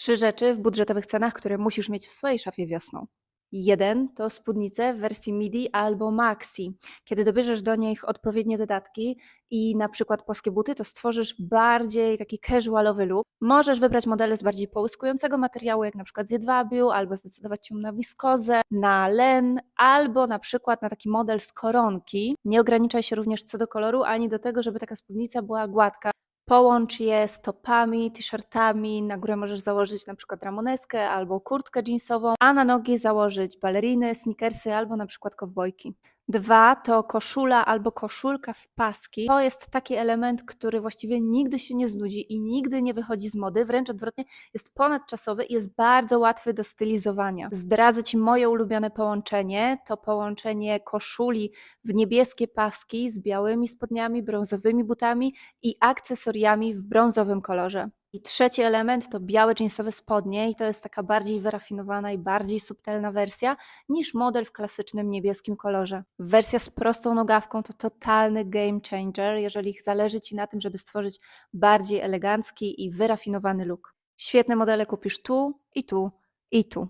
Trzy rzeczy w budżetowych cenach, które musisz mieć w swojej szafie wiosną. Jeden to spódnice w wersji midi albo maxi. Kiedy dobierzesz do nich odpowiednie dodatki i na przykład płaskie buty, to stworzysz bardziej taki casualowy look. Możesz wybrać modele z bardziej połyskującego materiału, jak na przykład z jedwabiu, albo zdecydować się na wiskozę, na len, albo na przykład na taki model z koronki. Nie ograniczaj się również co do koloru, ani do tego, żeby taka spódnica była gładka. Połącz je z topami, t-shirtami, na górę możesz założyć na przykład ramoneskę albo kurtkę jeansową, a na nogi założyć baleriny, sneakersy albo na przykład kowbojki. Dwa to koszula albo koszulka w paski. To jest taki element, który właściwie nigdy się nie znudzi i nigdy nie wychodzi z mody, wręcz odwrotnie, jest ponadczasowy i jest bardzo łatwy do stylizowania. Zdradzę Ci moje ulubione połączenie. To połączenie koszuli w niebieskie paski z białymi spodniami, brązowymi butami i akcesoriami w brązowym kolorze. I trzeci element to białe jeansowe spodnie i to jest taka bardziej wyrafinowana i bardziej subtelna wersja niż model w klasycznym niebieskim kolorze. Wersja z prostą nogawką to totalny game changer, jeżeli zależy Ci na tym, żeby stworzyć bardziej elegancki i wyrafinowany look. Świetne modele kupisz tu i tu i tu.